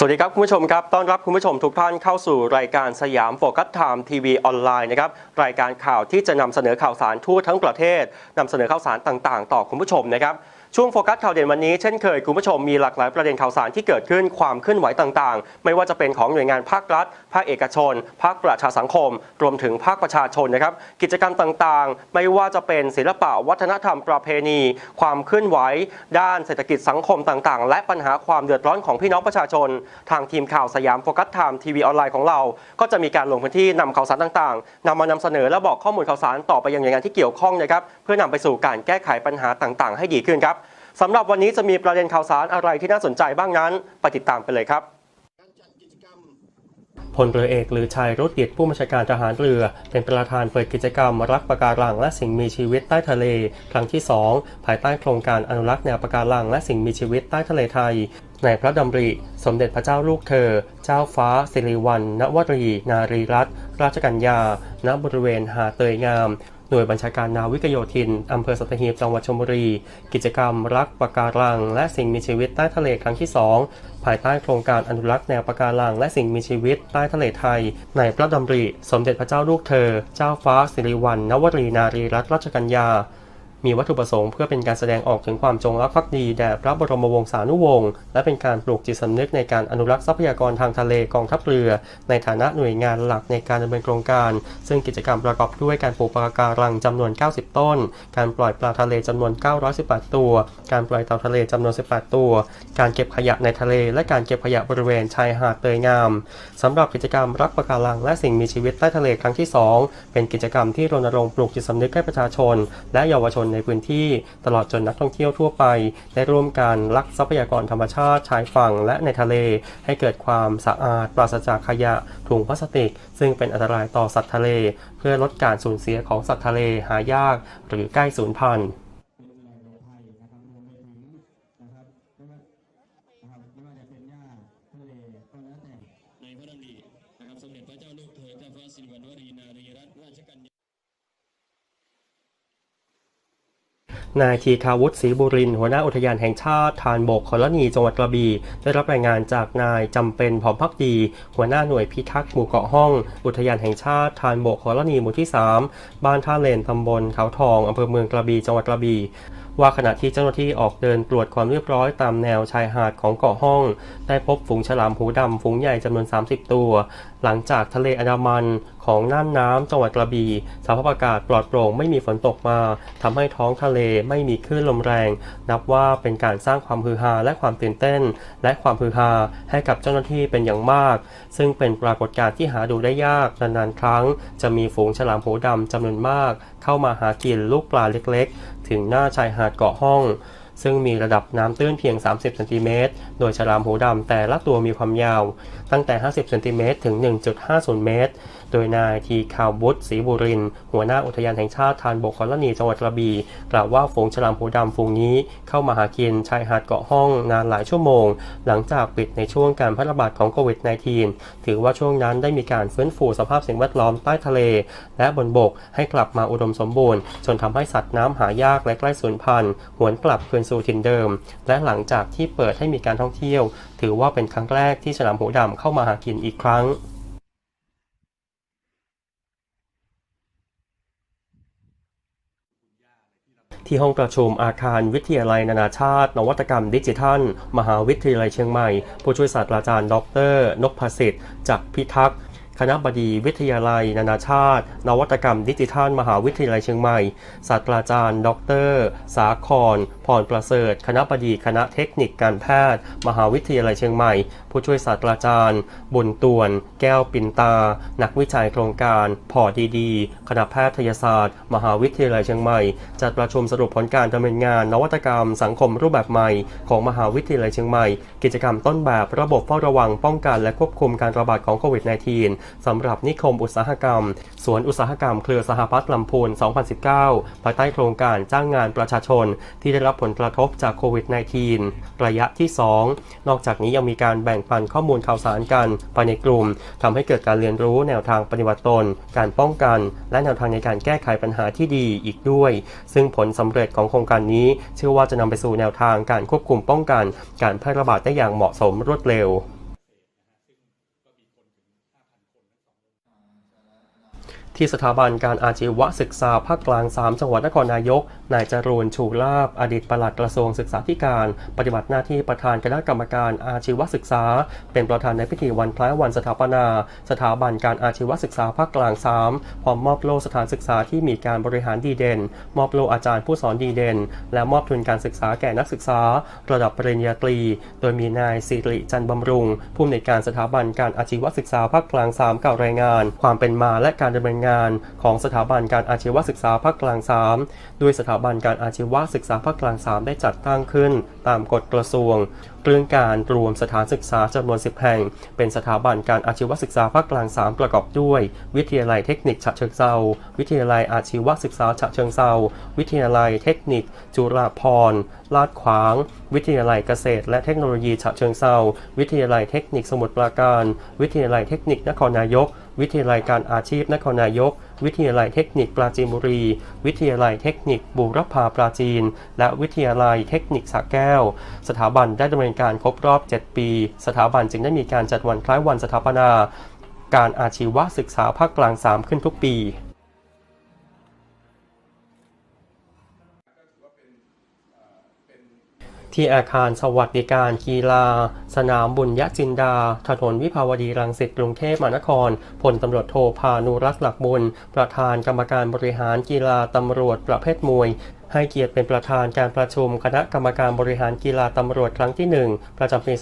สวัสดีครับ คุณผู้ชมครับ ต้อนรับคุณผู้ชมทุกท่านเข้าสู่รายการสยามโฟกัสไทม์ทีวีออนไลน์นะครับ รายการข่าวที่จะนำเสนอข่าวสารทั่วทั้งประเทศนำเสนอข่าวสารต่างๆ ต่อคุณผู้ชมนะครับ ช่วงโฟกัสข่าวเด่นวันนี้เช่นเคยคุณผู้ชมมีหลากหลายประเด็นข่าวสารที่เกิดขึ้นความเคลื่อนไหวต่างๆ ไม่ว่าจะเป็นของหน่วยงานภาครัฐ ภาคเอกชน ภาคประชาสังคม รวมถึงภาคประชาชนนะครับกิจกรรมต่างๆ ไม่ว่าจะเป็นศิลปะวัฒนธรรมประเพณี ความเคลื่อนไหว ด้านเศรษฐกิจสังคมต่างๆ และปัญหาความเดือดร้อนของพี่น้องประชาชน ทางทีมข่าวสยามโฟกัสไทม์ทีวีออนไลน์ของเรา ก็จะมีการลงพื้นที่นำข่าวสารต่างๆนำมานำเสนอและบอกข้อมูลข่าวสารต่อไปยังหน่วยงานที่เกี่ยวข้องนะครับเพื่อนำไปสู่การแก้ไขปัญหาต่างๆ ให้ดีขึ้นครับ สำหรับวันนี้จะมีประเด็นข่าวสารอะไรที่น่าสนใจบ้างนั้น ไปติดตามกันเลยครับพลเรือเอกหรือชัยรถเกียรติผู้บัญชาการทหารเรือ เป็นประธานเปิดกิจกรรมรักปะการังและสิ่งมีชีวิตใต้ทะเล ครั้งที่ 2 ภายใต้โครงการอนุรักษ์แนวปะการังและสิ่งมีชีวิตใต้ทะเลไทย ในพระดำริ สมเด็จพระเจ้าลูกเธอ เจ้าฟ้า สิริวัณณวรี นารีรัตนราชกัญญา ณบริเวณหาเตยงาม หน่วยบัญชาการนาวิกโยธิน อำเภอสัตหีบ จังหวัดชลบุรี กิจกรรมรักปะการัง และสิ่งมีชีวิตใต้ทะเลครั้งที่ 2 ภายใต้โครงการอนุรักษ์แนวปะการัง และสิ่งมีชีวิตใต้ทะเลไทย ในพระดำริ สมเด็จพระเจ้าลูกเธอ เจ้าฟ้าสิริวัณณวรีนารีรัตนราชกัญญา มีวัตถุประสงค์เพื่อเป็นการแสดงออกถึงความจงรักภักดีแด่พระบรมวงศานุวงศ์และเป็นการปลูกจิตสำนึกในการอนุรักษ์ทรัพยากรทางทะเลกองทัพเรือ ในฐานะหน่วยงานหลักในการดำเนินโครงการ ซึ่งกิจกรรมประกอบด้วยการปลูกปะการังจำนวน 90 ต้น การปล่อยปลาทะเลจำนวน 918 ตัว การปล่อยเต่าทะเลจำนวน 18 ตัว การเก็บขยะในทะเล และการเก็บขยะบริเวณชายหาดเตยงามสำหรับกิจกรรมรักปะการังและสิ่งมีชีวิตใต้ทะเลครั้งที่ 2 เป็นกิจกรรมที่รณรงค์ปลูกจิตสำนึกให้ประชาชน และเยาวชนในพื้นที่ตลอดจนนักท่องเที่ยวทั่วไป ได้ร่วมกันรักทรัพยากรธรรมชาติชายฝั่งและในทะเล ให้เกิดความสะอาดปราศจากขยะถุงพลาสติก ซึ่งเป็นอันตรายต่อสัตว์ทะเล เพื่อลดการสูญเสียของสัตว์ทะเลหายาก หรือใกล้สูญพันธุ์ ในพระดำรินะครับสมเด็จพระเจ้าลูกเธอเจ้าฟ้าสิริวัณวรีนารีรัตนราชกัญญา นายทีทาวุฒิศรีบุรินหัวหน้าอุทยานแห่งชาติ ทานบกคอลนีจังหวัดกระบี่ได้รับรายงานจากนายจำเป็นผอมพักดี หัวหน้าหน่วยพิทักษ์หมู่เกาะห้อง อุทยานแห่งชาติ ทานบกคอลนีหมู่ที่ 3 บ้านท่าเลนตำบลเขาทองอำเภอเมืองกระบี่จังหวัดกระบี่ ว่าขณะที่เจ้าหน้าที่ออกเดินตรวจความเรียบร้อยตามแนวชายหาดของเกาะห้อง ได้พบฝูงฉลามหูดำฝูงใหญ่จำนวน 30 ตัว หลังจากทะเลอันดามันของน่านน้ำจังหวัดกระบี่สภาพอากาศปลอดโปร่งไม่มีฝนตกมาทำให้ท้องทะเลไม่มีคลื่นลมแรง นับว่าเป็นการสร้างความฮือฮาและความตื่นเต้น และความฮือฮาให้กับเจ้าหน้าที่เป็นอย่างมาก ซึ่งเป็นปรากฏการณ์ที่หาดูได้ยากนานๆครั้ง จะมีฝูงฉลามหูดำจำนวนมาก เข้ามาหากินลูกปลาเล็ก ถึงหน้าชายหาดเกาะห้อง ซึ่งมีระดับน้ำตื้นเพียง 30เซนติเมตร โดยฉลามหูดำแต่ละตัวมีความยาว ตั้งแต่ 50เซนติเมตรถึง 1.50 เมตร โดยนายทีคาวบุตรศรีบุริน หัวหน้าอุทยานแห่งชาติทานบกคอลนีจังหวัดกระบี่กล่าวว่าฝูงฉลามหูดำฝูงนี้เข้ามาหากินชายหาดเกาะห้องนานหลายชั่วโมง หลังจากปิดในช่วงการแพร่ระบาดของโควิด -19 ถือว่าช่วงนั้นได้มีการฟื้นฟูสภาพสิ่งแวดล้อมใต้ทะเล และบนบกให้กลับมาอุดมสมบูรณ์ จนทำให้สัตว์น้ำหายากและใกล้สูญพันธุ์ หวนกลับคืนสู่ถิ่นเดิม และหลังจากที่เปิดให้มีการท่องเที่ยว ถือว่าเป็นครั้งแรกที่ฉลามหูดำเข้ามาหากินอีกครั้งที่ห้องประชุมอาคารวิทยาลัยนานาชาติ นวัตกรรมดิจิทัล มหาวิทยาลัยเชียงใหม่ ผู้ช่วยศาสตราจารย์ ดร นพสิทธิ์จักพิทักษ์ คณะบดีวิทยาลัย นานาชาติ นวัตกรรมดิจิทัล มหาวิทยาลัยเชียงใหม่ ศาสตราจารย์ ดร สาครพรประเสริฐ คณะบดีคณะเทคนิคการแพทย์ มหาวิทยาลัยเชียงใหม่ ผู้ช่วยศาสตราจารย์ บุญตวน แก้วปินตา นักวิจัยโครงการ พอดีดี คณะแพทยศาสตร์ มหาวิทยาลัยเชียงใหม่ จัดประชุมสรุปผลการดำเนินงาน นวัตกรรม สังคมรูปแบบใหม่ ของมหาวิทยาลัยเชียงใหม่ กิจกรรมต้นแบบระบบเฝ้าระวังป้องกันและควบคุมการระบาดของโควิด -19 สำหรับนิคมอุตสาหกรรม สวนอุตสาหกรรมเครือสหพัฒน์ลำพูน 2019 ภายใต้โครงการจ้างงานประชาชนที่ได้รับผลกระทบจากโควิด -19 ระยะที่ 2 นอกจากนี้ยังมีการแบ่งปันข้อมูลข่าวสารกันภายในกลุ่มทำให้เกิดการเรียนรู้แนวทางปฏิบัติตน การป้องกัน และแนวทางในการแก้ไขปัญหาที่ดีอีกด้วย ซึ่งผลสำเร็จของโครงการนี้ เชื่อว่าจะนำไปสู่แนวทางการควบคุมป้องกัน การแพร่ระบาดได้อย่างเหมาะสมรวดเร็ว ที่สถาบันการอาชีวศึกษาภาคกลาง 3 จังหวัดนครนายก นายจรูนชูลาบอดีตปลัดกระทรวงศึกษาธิการ ปฏิบัติหน้าที่ประธานคณะกรรมการอาชีวศึกษา เป็นประธานในพิธีวันคล้ายวันสถาปนา สถาบันการอาชีวศึกษาภาคกลาง 3 พร้อมมอบโล่สถานศึกษาที่มีการบริหารดีเด่น มอบโล่อาจารย์ผู้สอนดีเด่น และมอบทุนการศึกษาแก่นักศึกษา ระดับปริญญาตรี โดยมีนายสิริจันทร์บำรุง ผู้อำนวยการสถาบันการอาชีวศึกษาภาคกลาง 3 กล่าวรายงาน ความเป็นมาและการดำเนินงานของสถาบันการอาชีวศึกษาภาคกลาง3ด้วยสถาบันการอาชีวศึกษาภาคกลาง 3 ได้จัดตั้งขึ้น ตามกฎกระทรวง เรื่องการรวมสถานศึกษาจำนวน 10 แห่ง เป็นสถาบันการอาชีวศึกษาภาคกลาง 3 ประกอบด้วย วิทยาลัยเทคนิคฉะเชิงเซาวิทยาลัยอาชีวศึกษาฉะเชิงเซาวิทยาลัยเทคนิค จุฬาภรณ์ลาดขวาง วิทยาลัยเกษตร และเทคโนโลยีฉะเชิงเซาวิทยาลัยเทคนิคสมุทรปราการ วิทยาลัยเทคนิคนครนายก วิทยาลัยการอาชีพนครนายก วิทยาลัยเทคนิคปราจีนบุรี วิทยาลัยเทคนิคบูรพาปราจีน และวิทยาลัยเทคนิคสระแก้ว สถาบันได้ดำเนินการครบรอบ 7 ปี สถาบันจึงได้มีการจัดวันคล้ายวันสถาปนา การอาชีวศึกษาภาคกลาง 3 ขึ้นทุกปี ที่อาคารสวัสดิการกีฬา สนามบุญยจินดา ถนนวิภาวดีรังสิตกรุงเทพมหานครพลตำรวจโทพานุรักษ์หลักบุญ ประธานกรรมการบริหารกีฬาตำรวจประเภทมวย ให้เกียรติเป็นประธานการประชุมคณะกรรมการบริหารกีฬาตำรวจครั้งที่ 1 ประจำปี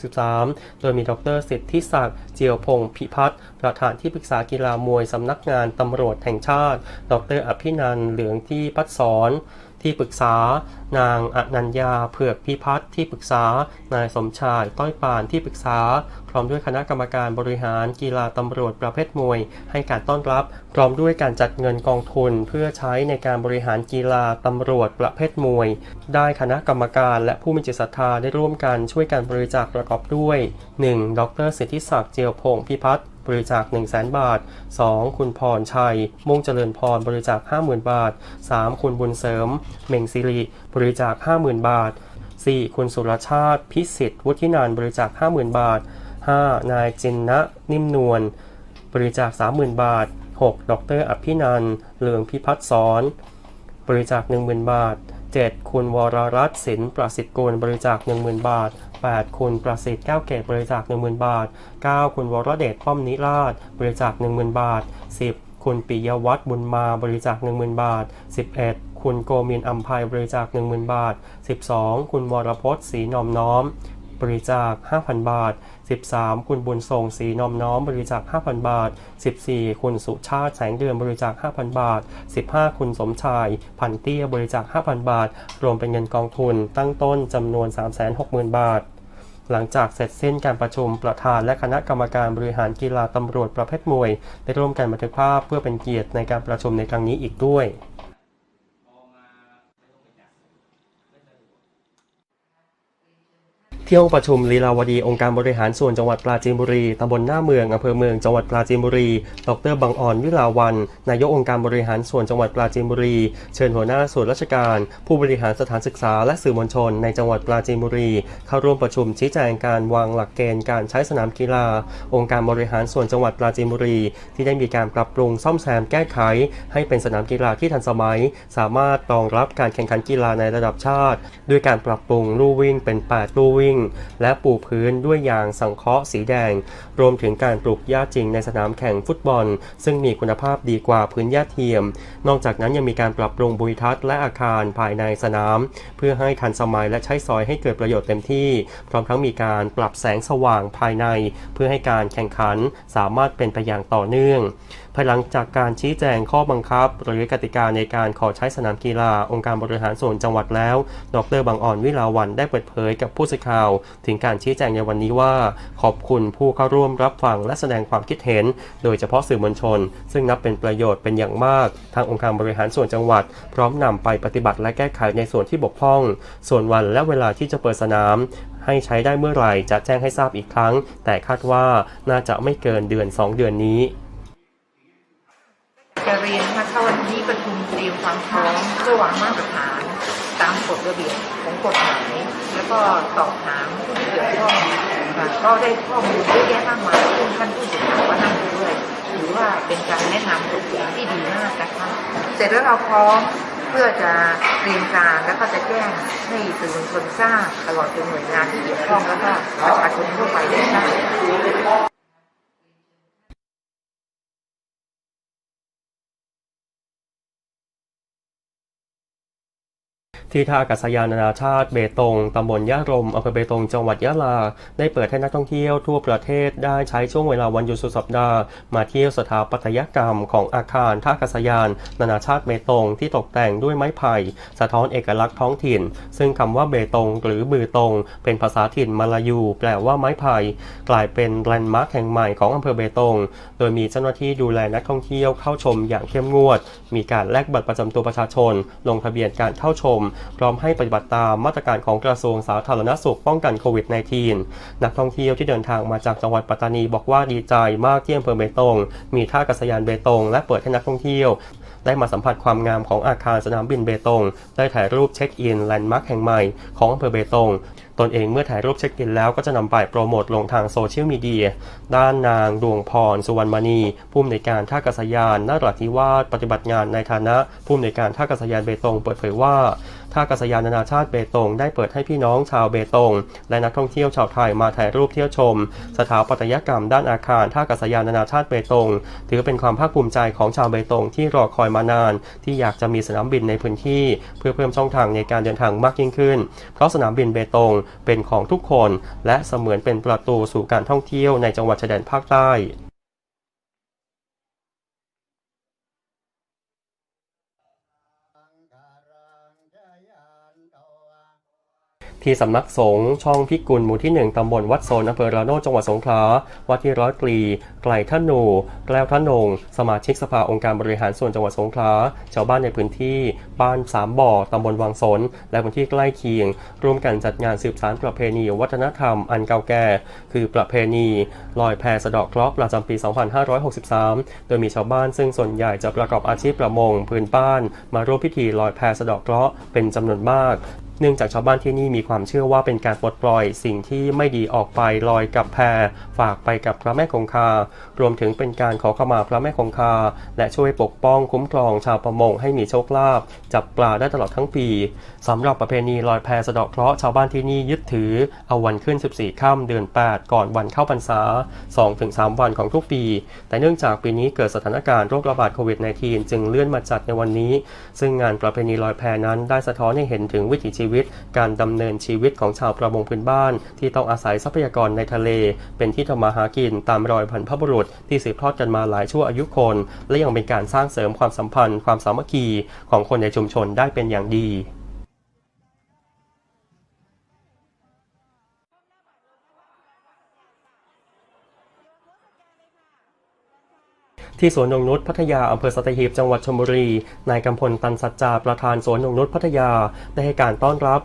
2563 โดยมีดรสิทธิศักดิ์เจียวพงศ์พิพัฒน์ประธานที่ปรึกษากีฬามวยสำนักงานตำรวจแห่งชาติ ดรอภินันท์เหลืองที่พัฒสอน ที่ปรึกษา นางอนัญญาเผือกพิพัฒน์ที่ปรึกษา นายสมชายต้อยปานที่ปรึกษา พร้อมด้วยคณะกรรมการบริหารกีฬาตำรวจประเภทมวย ให้การต้อนรับ พร้อมด้วยการจัดเงินกองทุน เพื่อใช้ในการบริหารกีฬาตำรวจประเภทมวย ได้คณะกรรมการและผู้มีจิตศรัทธาได้ร่วมกันช่วยการบริจาคประกอบด้วย 1. ดรสิทธิศักดิ์เจียวพงศ์พิพัฒน์ บริจาค 1 0 0 0 0 0 บาท 2. คุณพรชัย มุ่งเจริญพรบริจาค 50,000 บาท 3. คุณบุญเสริมเม่งสิริบริจาค 50,000 บาท 4. คุณสุรชาติ พิสิทธิ์ วุฒินันบริจาค 50,000 บาท 5. นายจินนะนิ่มนวลบริจาค 30,000 บาท 6. ดรอภินันเหลืองพิพัฒน์สอนบริจาค 10,000 บาท 7. คุณวรรัตน์สินประสิทธิ์กุลบริจาค 10,000 บาท 8. คุณประสิทธิ์แก้วเกตบริจาค10,000 บาท 9. คุณวรเดชป้อมนิราช บริจาค10,000 บาท 10. คุณปิยวัฒน์บุญมาบริจาค10,000 บาท 11. คุณโกมินอัมภัยบริจาค10,000 บาท 12. คุณวรพจน์ศรีนอมน้อม บริจาค 5,000 บาท 13 คุณบุญทรงศรีนอมน้อม บริจาค 5,000 บาท 14 คุณสุชาติแสงเดือนบริจาค 5,000 บาท 15 คุณสมชายพันเตี้ยบริจาค 5,000 บาท รวมเป็นเงินกองทุนตั้งต้นจำนวน 360,000 บาท หลังจากเสร็จสิ้นการประชุมประธานและคณะกรรมการบริหารกีฬาตำรวจประเภทมวย ได้ร่วมกันบันทึกภาพเพื่อเป็นเกียรติในการประชุมในครั้งนี้อีกด้วย ที่ห้องประชุมลีลาวดีองค์การบริหารส่วนจังหวัดปราจีนบุรี ตำบลหน้าเมือง อำเภอเมือง จังหวัดปราจีนบุรี ดรบังอ่อนวิลาวัน นายกองค์การบริหารส่วนจังหวัดปราจีนบุรี เชิญหัวหน้าส่วนราชการ ผู้บริหารสถานศึกษาและสื่อมวลชนในจังหวัดปราจีนบุรี เข้าร่วมประชุมชี้แจงการวางหลักเกณฑ์การใช้สนามกีฬา องค์การบริหารส่วนจังหวัดปราจีนบุรี ที่ได้มีการปรับปรุงซ่อมแซมแก้ไข ให้เป็นสนามกีฬาที่ทันสมัย สามารถรองรับการแข่งขันกีฬาในระดับชาติ ด้วยการปรับปรุงลู่วิ่งเป็น 8 ลู่วิ่งและปูพื้นด้วยยางสังเคราะห์สีแดงรวมถึงการปลูกหญ้าจริงในสนามแข่งฟุตบอล ซึ่งมีคุณภาพดีกว่าพื้นหญ้าเทียม นอกจากนั้นยังมีการปรับปรุงบุยทัศน์และอาคารภายในสนาม เพื่อให้ทันสมัยและใช้ซอยให้เกิดประโยชน์เต็มที่ พร้อมทั้งมีการปรับแสงสว่างภายใน เพื่อให้การแข่งขันสามารถเป็นไปอย่างต่อเนื่องภายหลังจากการชี้แจงข้อบังคับ หรือกติกาในการขอใช้สนามกีฬา องค์การบริหารส่วนจังหวัดแล้ว ดรบางอ่อนวิลาวันได้เปิดเผยกับผู้สื่อข่าว ถึงการชี้แจงในวันนี้ว่า ขอบคุณผู้เข้าร่วมรับฟังและแสดงความคิดเห็น โดยเฉพาะสื่อมวลชน ซึ่งนับเป็นประโยชน์เป็นอย่างมาก ทางองค์การบริหารส่วนจังหวัด พร้อมนำไปปฏิบัติและแก้ไขในส่วนที่บกพร่อง ส่วนวันและเวลาที่จะเปิดสนาม ให้ใช้ได้เมื่อไหร่จะแจ้งให้ทราบอีกครั้ง แต่คาดว่าน่าจะไม่เกินเดือน 2 เดือนนี้จะเรียนนะคะถ้าวันนี้ประชุมเตรียมความพร้อมเพื่อวางมาตรฐานตามกฎระเบียบของกฎหมายแล้วก็สอบถามผู้เกี่ยวข้อง ค่ะก็ได้ข้อมูลเยอะแยะมากมายซึ่งท่านผู้สื่อข่าวก็นั่งดูด้วยถือว่าเป็นการแนะนำตัวอย่างที่ดีมากนะคะเสร็จแล้วเราพร้อมเพื่อจะเตรียมการแล้วก็จะแจ้งให้สื่อมวลชนทราบตลอดจนหน่วยงานที่เกี่ยวข้องแล้วก็ประชาชนทั่วไปได้ทราบ ที่ท่าอากาศยานนานาชาติเบตง ตำบลยะรมอำเภอเบตง จังหวัดยะลา ได้เปิดให้นักท่องเที่ยวทั่วประเทศได้ใช้ช่วงเวลาวันหยุดสุดสัปดาห์ มาเที่ยวสถาปัตยกรรมของอาคารท่าอากาศยาน นานาชาติเบตงที่ตกแต่งด้วยไม้ไผ่ สะท้อนเอกลักษณ์ท้องถิ่น ซึ่งคำว่าเบตง หรือบือตง เป็นภาษาถิ่นมาลายู แปลว่าไม้ไผ่ กลายเป็นแลนด์มาร์คแห่งใหม่ของอำเภอเบตง โดยมีเจ้าหน้าที่ดูแลนักท่องเที่ยวเข้าชมอย่างเข้มงวด มีการแลกบัตรประจำตัวประชาชน ลงทะเบียนการเข้าชมพร้อมให้ปฏิบัติตามมาตรการของกระทรวงสาธารณสุขป้องกันโควิด -19 นักท่องเที่ยวที่เดินทางมาจากจังหวัดปัตตานีบอกว่าดีใจมากที่อำเภอเบตง มีท่ากัศยานเบตง และเปิดให้นักท่องเที่ยวได้มาสัมผัสความงามของอาคารสนามบินเบตง ได้ถ่ายรูปเช็คอินแลนด์มาร์คแห่งใหม่ของอำเภอเบตง นเองเมื่อถ่ายรูปเช็คอินแล้วก็จะนำไปโปรโมทลงทางโซเชียลมีเดีย ด้านนางดวงพร สุวรรณมณีผู้อำนวยการท่าอากาศยานนาราธิวาสปฏิบัติงานในฐานะผู้อำนวยการท่าอากาศยานเบตงเปิดเผยว่าท่าอากาศยานนานาชาติเบตงได้เปิดให้พี่น้องชาวเบตง และนักท่องเที่ยวชาวไทยมาถ่ายรูปเที่ยวชม สถาปัตยกรรมด้านอาคารท่าอากาศยานนานาชาติเบตง ถือเป็นความภาคภูมิใจของชาวเบตงที่รอคอยมานาน ที่อยากจะมีสนามบินในพื้นที่ เพื่อเพิ่มช่องทางในการเดินทางมากยิ่งขึ้น เพราะสนามบินเบตงเป็นของทุกคน และเสมือนเป็นประตูสู่การท่องเที่ยวในจังหวัดชายแดนภาคใต้ ที่สำนักสงฆ์ช่องพิกุลหมู่ที่ 1 ตำบลวัดโซนอำเภอระโนดจังหวัดสงขลาวัดที่ร้อยตรีไกลท่านูแกล้วท่านง สมาชิกสภาองค์การบริหารส่วนจังหวัดสงขลาชาวบ้านในพื้นที่บ้านสามบ่อตำบลวังสน และพื้นที่ใกล้เคียง ร่วมกันจัดงานสืบสานประเพณีวัฒนธรรมอันเก่าแก่ คือประเพณีลอยแพสะดาะเคราะห์ประจำปี 2563 โดยมีชาวบ้านซึ่งส่วนใหญ่จะประกอบอาชีพประมงพื้นบ้าน มาร่วมพิธีลอยแพสะดาะเคราะห์เป็นจำนวนมากเนื่องจากชาวบ้านที่นี่มีความเชื่อว่าเป็นการปลดปล่อยสิ่งที่ไม่ดีออกไปลอยกับแพฝากไปกับพระแม่คงคา รวมถึงเป็นการขอขมาพระแม่คงคา และช่วยปกป้องคุ้มครองชาวประมงให้มีโชคลาภจับปลาได้ตลอดทั้งปีสำหรับประเพณีลอยแพสะเดาะเคราะห์ชาวบ้านที่นี่ยึดถือเอาวันขึ้น 14ค่ำเดือน 8 ก่อนวันเข้าพรรษา 2-3 วันของทุกปี แต่เนื่องจากปีนี้เกิดสถานการณ์โรคระบาดโควิด -19 จึงเลื่อนมาจัดในวันนี้ ซึ่งงานประเพณีลอยแพนั้นได้สะท้อนให้เห็นถึงวิถีชีวิตการดำเนินชีวิตของชาวประมงพื้นบ้าน ที่ต้องอาศัยทรัพยากรในทะเล เป็นที่ทำมาหากินตามรอยพันพบุรุษ ที่สืบทอดกันมาหลายชั่วอายุคน และยังเป็นการสร้างเสริมความสัมพันธ์ ความสามัคคีของคนในชุมชนได้เป็นอย่างดี ที่สวนนงนุษย์พัทยาอำเภอสัตหีบจังหวัดชลบุรี นายกำพลตันสัจจาประธานสวนนงนุษย์พัทยาได้ให้การต้อนรับ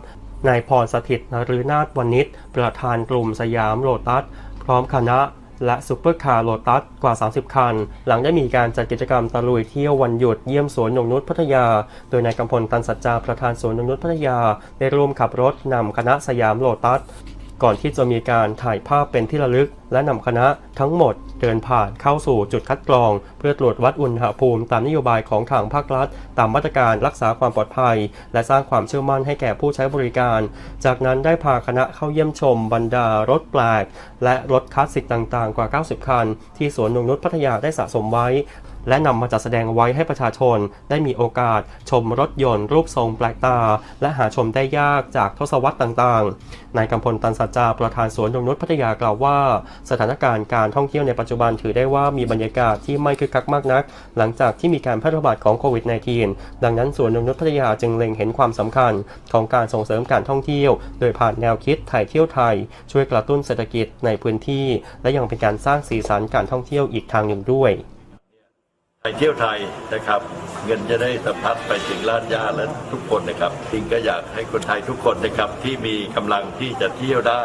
นายพรสถิตนฤนาถวณิชประธานกลุ่มสยามโลตัส พร้อมคณะและซุปเปอร์คาร์โลตัสกว่า 30 คัน หลังได้มีการจัดกิจกรรมตะลุยเที่ยววันหยุดเยี่ยมสวนนงนุษย์พัทยา โดยนายกำพลตันสัจจาประธานสวนนงนุษย์พัทยา ได้ร่วมขับรถนำคณะสยามโลตัส ก่อนที่จะมีการถ่ายภาพเป็นที่ระลึก และนำคณะทั้งหมดเดินผ่านเข้าสู่จุดคัดกรอง เพื่อตรวจวัดอุณหภูมิตามนโยบายของทางภาครัฐ ตามมาตรการรักษาความปลอดภัย และสร้างความเชื่อมั่นให้แก่ผู้ใช้บริการ จากนั้นได้พาคณะเข้าเยี่ยมชมบรรดารถแปลก และรถคลาสสิกต่างๆ กว่า 90 คัน ที่สวนนงนุษย์พัทยาได้สะสมไว้ และนำมาจัดแสดงไว้ให้ประชาชนได้มีโอกาสชมรถยนต์รูปทรงแปลกตา และหาชมได้ยากจากทศวรรษต่างๆ นายกำพลตันสัจจาประธานสวนนงนุษย์พัทยากล่าวว่า สถานการณ์การท่องเที่ยวในปัจจุบันถือได้ว่ามีบรรยากาศที่ไม่คึกคักมากนัก หลังจากที่มีการแพร่ระบาดของโควิด -19 ดังนั้นสวนนงนุษย์พัทยาจึงเล็งเห็นความสำคัญของการส่งเสริมการท่องเที่ยว โดยผ่านแนวคิดไทยเที่ยวไทย ช่วยกระตุ้นเศรษฐกิจในพื้นที่ และยังเป็นการสร้างสีสันการท่องเที่ยวอีกทางหนึ่งด้วย ไปเที่ยวไทยนะครับ เงินจะได้สะพัดไปถึงล้านญาติและทุกคนนะครับจริงก็อยากให้คนไทยทุกคนนะครับที่มีกำลังที่จะเที่ยวได้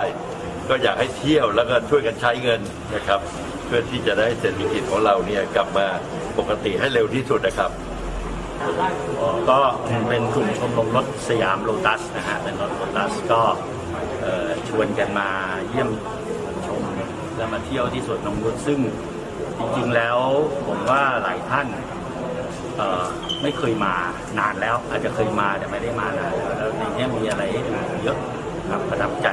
ก็อยากให้เที่ยวแล้วก็ช่วยกันใช้เงินนะครับ เพื่อที่จะได้เศรษฐกิจของเราเนี่ยกลับมาปกติให้เร็วที่สุดนะครับก็เป็นกลุ่มชมรมรถสยามโลตัสนะฮะเป็นรถโลตัสก็ชวนกันมาเยี่ยมชมและมาเที่ยวที่สวนนงนุษย์ซึ่ง จริงๆแล้วผมว่าหลายท่านไม่เคยมานานแล้ว อาจจะเคยมาแต่ไม่ได้มานานแล้วแล้วในนี้มีอะไรให้ดูเยอะครับประทับใจ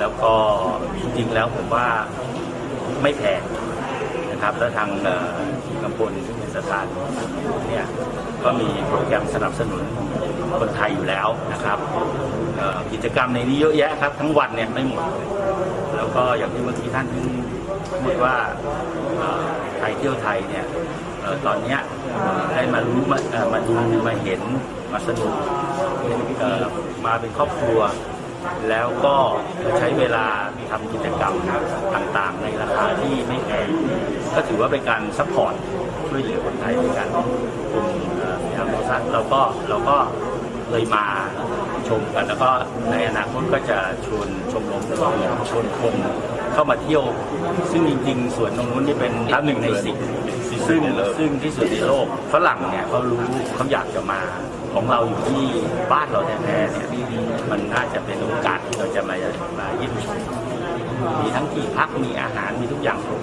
แล้วก็จริงๆแล้วผมว่าไม่แพงนะครับแล้วทางกำพลซึ่งเป็นสถานเนี่ยก็มีโปรแกรมสนับสนุนคนไทยอยู่แล้วนะครับกิจกรรมในนี้เยอะแยะครับ ทั้งวันเนี่ยไม่หมด แล้วก็อย่างที่เมื่อกี้ท่าน พูดว่าไทยเที่ยวไทยเนี่ยตอนเนี้ยได้มารู้มามาดูมาเห็นมาสนุกมาเป็นครอบครัว แล้วก็ใช้เวลาทำกิจกรรมต่างๆ ในราคาที่ไม่แพงก็ถือว่าเป็นการซัพพอร์ตช่วยเหลือคนไทยในการกลุ่มเอ่อสยามโรซัสเราก็เราก็เลยมาชมกันแล้วก็ในอนาคตก็จะชวนชมรมชวนคน เข้ามาเที่ยว ซึ่งจริงๆสวนตรงนู้นนี่เป็นหนึ่งในสิบซึ่งซึ่งที่สุดในโลกฝรั่งเนี่ยเขารู้เขาอยากจะมาของเราอยู่ที่บ้านเราแท้ๆเนี่ยมันน่าจะเป็นโอกาสที่เราจะมามาเยี่ยมชมมีทั้งที่พักมีอาหารมีทุกอย่างครบ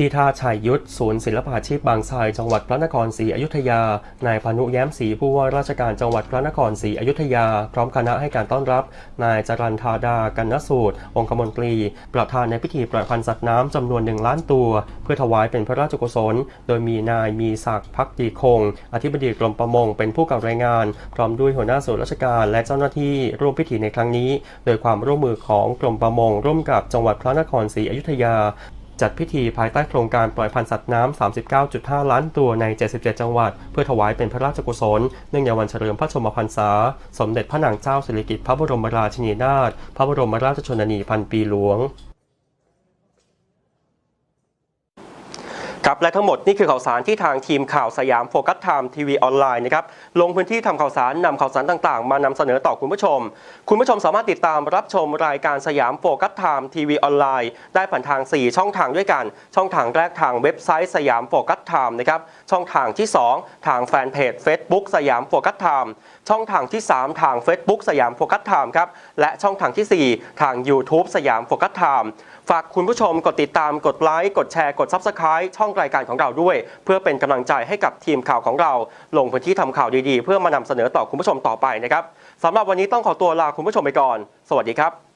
ที่ท่าชัยยุทธศูนย์ศิลปาชีพบางทรายจังหวัดพระนครศรีอยุธยา นายพานุแย้มศรีผู้ว่าราชการจังหวัดพระนครศรีอยุธยา พร้อมคณะให้การต้อนรับ นายจรันธาดากันนสูตร องคมนตรี ประธานในพิธีปล่อยพันธุ์สัตว์น้ำจำนวนหนึ่งล้านตัว เพื่อถวายเป็นพระราชกุศล โดยมีนายมีศักดิ์พักดีคง อธิบดีกรมประมงเป็นผู้กำกับรายงาน พร้อมด้วยหัวหน้าส่วนราชการและเจ้าหน้าที่ร่วมพิธีในครั้งนี้ โดยความร่วมมือของกรมประมงร่วมกับจังหวัดพระนครศรีอยุธยา จัดพิธีภายใต้โครงการปล่อยพันธุ์สัตว์น้ำ 39.5 ล้านตัวใน 77 จังหวัด เพื่อถวายเป็นพระราชกุศล เนื่องในวันเฉลิมพระชนมพรรษา สมเด็จพระนางเจ้าสิริกิติ์พระบรมราชินีนาถ พระบรมราชชนนีพันปีหลวง ครับและทั้งหมดนี่คือข่าวสารที่ทางทีมข่าวสยามโฟกัสไทม์ทีวีออนไลน์นะครับลงพื้นที่ทำข่าวสารนำข่าวสารต่างๆ มานำเสนอต่อคุณผู้ชม คุณผู้ชมสามารถติดตามรับชมรายการสยามโฟกัสไทม์ทีวีออนไลน์ได้ผ่านทาง 4 ช่องทางด้วยกัน ช่องทางแรกทางเว็บไซต์สยามโฟกัสไทม์นะครับช่องทางที่ 2 ทางแฟนเพจ Facebook สยามโฟกัสไทม์ช่องทางที่ 3 ทาง Facebook สยามโฟกัสไทม์ครับและช่องทางทีสี่4 ทาง YouTube สยามโฟกัสไทม์ ฝากคุณผู้ชมกดติดตามกดไลค์กดแชร์กด Subscribe ช่องรายการของเราด้วย เพื่อเป็นกำลังใจให้กับทีมข่าวของเรา ลงพื้นที่ทำข่าวดีๆ เพื่อมานำเสนอต่อคุณผู้ชมต่อไปนะครับสำหรับวันนี้ต้องขอตัวลาคุณผู้ชมไปก่อน สวัสดีครับ